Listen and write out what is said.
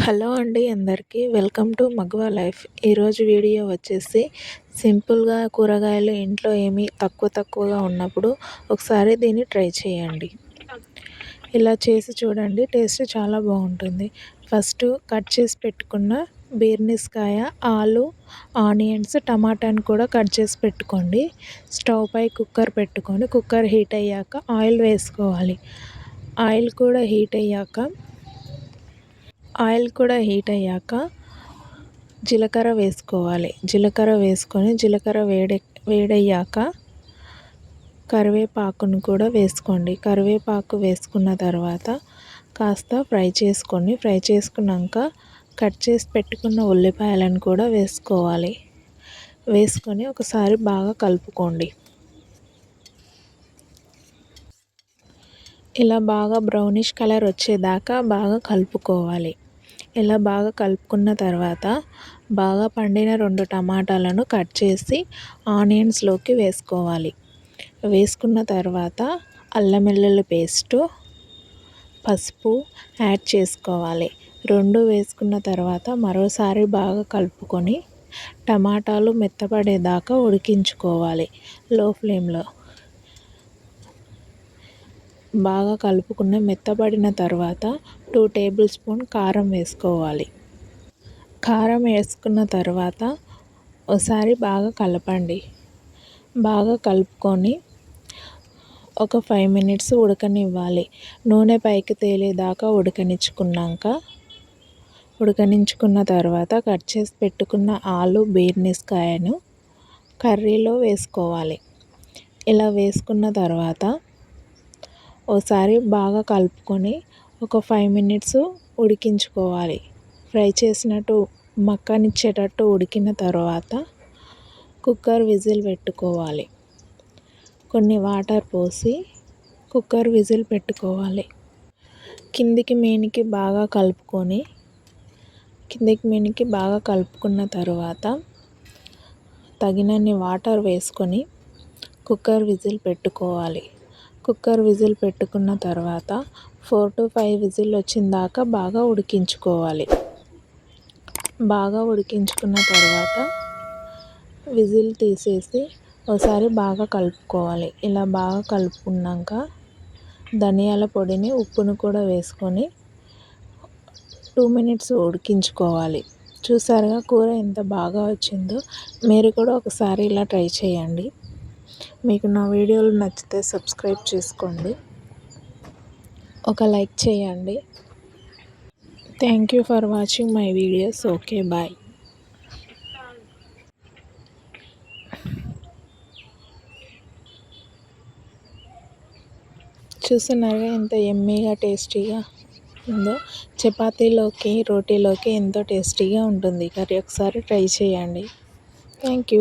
Hello అండి అందరికీ welcome to Maguva life. ఈరోజు వీడియో వచ్చేసి సింపుల్గా కూరగాయలు ఇంట్లో ఏమి తక్కువ తక్కువగా ఉన్నప్పుడు ఒకసారి దీన్ని ట్రై చేయండి. ఇలా చేసి చూడండి టేస్ట్ చాలా బాగుంటుంది. ఫస్ట్ కట్ చేసి పెట్టుకున్న బీర్నిస్కాయ ఆలు ఆనియన్స్ టమాటాని కూడా కట్ చేసి పెట్టుకోండి. స్టవ్ పై కుక్కర్ పెట్టుకొని కుక్కర్ హీట్ అయ్యాక ఆయిల్ వేసుకోవాలి. ఆయిల్ కూడా హీట్ అయ్యాక ఆయిల్ కూడా హీట్ అయ్యాక జీలకర్ర వేసుకోవాలి. జీలకర్ర వేసుకొని జీలకర్ర వేడి వేడయ్యాక కరివేపాకును కూడా వేసుకోండి. కరివేపాకు వేసుకున్న తర్వాత కాస్త ఫ్రై చేసుకొని ఫ్రై చేసుకున్నాక కట్ చేసి పెట్టుకున్న ఉల్లిపాయలను కూడా వేసుకోవాలి. వేసుకొని ఒకసారి బాగా కలుపుకోండి. ఇలా బాగా బ్రౌనిష్ కలర్ వచ్చేదాకా బాగా కలుపుకోవాలి. ఇలా బాగా కలుపుకున్న తర్వాత బాగా పండిన రెండు టమాటాలను కట్ చేసి ఆనియన్స్లోకి వేసుకోవాలి. వేసుకున్న తర్వాత అల్లం వెల్లుల్లి పేస్టు పసుపు యాడ్ చేసుకోవాలి. రెండు వేసుకున్న తర్వాత మరోసారి బాగా కలుపుకొని టమాటాలు మెత్తపడేదాకా ఉడికించుకోవాలి. లో ఫ్లేమ్లో బాగా కలుపుకున్న మెత్తబడిన తర్వాత టూ టేబుల్ స్పూన్ కారం వేసుకోవాలి. కారం వేసుకున్న తర్వాత ఒకసారి బాగా కలపండి. బాగా కలుపుకొని ఒక ఫైవ్ మినిట్స్ ఉడకనివ్వాలి. నూనె పైకి తేలేదాకా ఉడకనిచ్చుకున్నాక ఉడకనించుకున్న తర్వాత కట్ చేసి పెట్టుకున్న ఆలు బీర్నిస్కాయను కర్రీలో వేసుకోవాలి. ఇలా వేసుకున్న తర్వాత ఒకసారి బాగా కలుపుకొని ఒక ఫైవ్ మినిట్స్ ఉడికించుకోవాలి. ఫ్రై చేసినట్టు మక్కనిచ్చేటట్టు ఉడికిన తర్వాత కుక్కర్ విజిల్ పెట్టుకోవాలి. కొన్ని వాటర్ పోసి కుక్కర్ విజిల్ పెట్టుకోవాలి. కిందికి మీనికి బాగా కలుపుకొని కిందికి మీనికి బాగా కలుపుకున్న తర్వాత తగినన్ని వాటర్ వేసుకొని కుక్కర్ విజిల్ పెట్టుకోవాలి. కుక్కర్ విజిల్ పెట్టుకున్న తర్వాత ఫోర్ టు ఫైవ్ విజిల్ వచ్చిన దాకా బాగా ఉడికించుకోవాలి. బాగా ఉడికించుకున్న తర్వాత విజిల్ తీసేసి ఒకసారి బాగా కలుపుకోవాలి. ఇలా బాగా కలుపుకున్నాక ధనియాల పొడిని ఉప్పును కూడా వేసుకొని టూ మినిట్స్ ఉడికించుకోవాలి. చూసారుగా కూర ఎంత బాగా వచ్చిందో? మీరు కూడా ఒకసారి ఇలా ట్రై చేయండి. మీకు నా వీడియోలు నచ్చితే సబ్స్క్రైబ్ చేసుకోండి. ఒక లైక్ చేయండి. Thank you for watching my videos okay bye చూస్తున్నారుగా ఎంత ఎమ్మీగా టేస్టీగా ఉందో. చపాతీలోకి రోటీలోకి ఎంతో టేస్టీగా ఉంటుంది. కర్రీ ఒకసారి ట్రై చేయండి. Thank you